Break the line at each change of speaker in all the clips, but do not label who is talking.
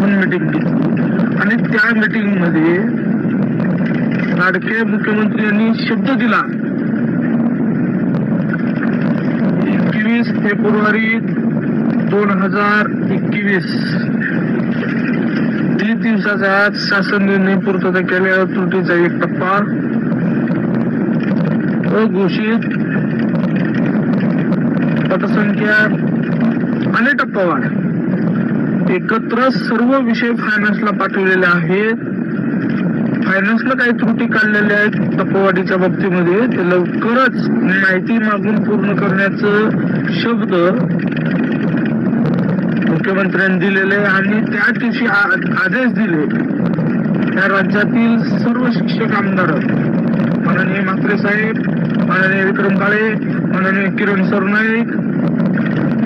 Meeting घेतली आणि त्या मिटिंगमध्ये लाडके मुख्यमंत्री यांनी शब्द दिला. एकवीस फेब्रुवारी दोन हजार एकवीस. तीन दिवसाच्या आत शासन निर्णय पूर्तता केलेल्या त्रुटीचा एक टप्पा अघोषित पटसंख्या आणि टप्पावाढ एकत्र सर्व विषय फायनान्सला पाठवलेले आहेत. फायनान्सला काही त्रुटी काढलेल्या आहेत टप्पवाढीच्या बाबतीमध्ये. ते लवकरच माहिती मागून पूर्ण करण्याचं शब्द मुख्यमंत्र्यांनी दिलेले आहे आणि त्या दिवशी आदेश दिले. त्या राज्यातील सर्व शिक्षक आमदार माननीय म्हात्रे साहेब माननीय विक्रम काळे माननीय किरण सरनाईक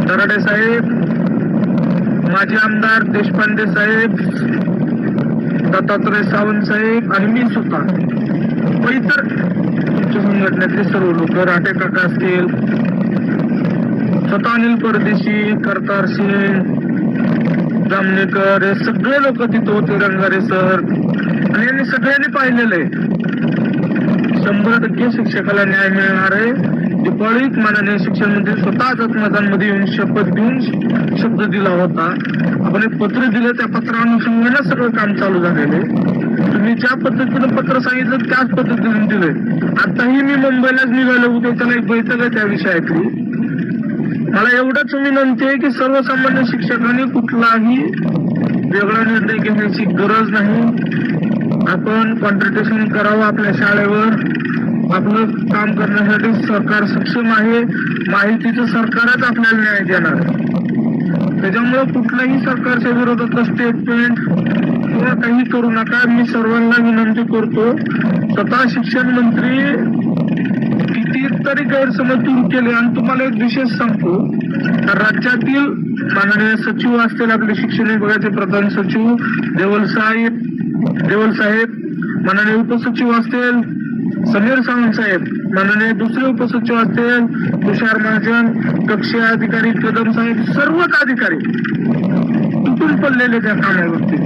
दराडे साहेब माजी आमदार देशपांडे साहेब दत्तात्रय सावंत साहेब आणि मी स्वतः व इतर तुमच्या संघटनेतले सर्व लोक राटे काका असतील स्वतः अनिल परदेशी करतार सिंग जामनेकर हे सगळे लोक तिथं होते रंगारे सर. आणि यांनी सगळ्यांनी पाहिलेलं आहे. शंभर टक्के शिक्षकाला न्याय मिळणार आहे. दिपाळीत माननीय शिक्षण मंत्री स्वतःच मैदानमध्ये येऊन शपथ घेऊन शब्द दिला होता. आपण एक पत्र दिलं त्या पत्रानुषंगाने सगळं काम चालू झालेलं आहे. तुम्ही ज्या पद्धतीनं पत्र सांगितलं त्याच पद्धतीने दिलंय. आताही मी मुंबईलाच निघालो उद्या त्याला एक बैठक आहे त्या विषयातली. मला एवढंच विनंती आहे की सर्वसामान्य शिक्षकांनी कुठलाही वेगळा निर्णय घेण्याची गरज नाही. आपण कॉन्ट्रॅक्टेशन करावं आपल्या शाळेवर. आपलं काम करण्यासाठी सरकार सक्षम आहे. माहितीचं सरकारच आपल्याला न्याय देणार. त्याच्यामुळे कुठल्याही सरकारच्या विरोधात स्टेटमेंट किंवा काही करू नका. मी सर्वांना विनंती करतो स्वतः शिक्षण मंत्री कितीतरी गैरसमज दूर केले आणि तुम्हाला एक विशेष सांगतो. तर राज्यातील माननीय सचिव असतील आपले शिक्षण विभागाचे प्रधान सचिव देवल साहेब देवल साहेब माननीय उपसचिव असतील समीर सावंत साहेब माननीय दुसरे उपसचिव असतील तुषार महाजन कक्षीय अधिकारी कदम साहेब सर्वच अधिकारी तुटून पडलेले त्या कामावरती.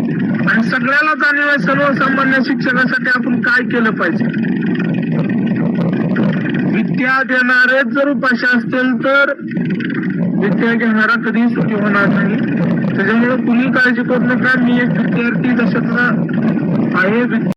आणि सगळ्याला जाणीव आहे सर्वसामान्य शिक्षकासाठी आपण काय केलं पाहिजे? विद्या देणारे जर उपाशी असतील तर विद्या घेणारा कधीही सुखी होणार नाही. त्याच्यामुळे कुणी काळजी करू नका. मी एक विद्यार्थी दशकचा आहे.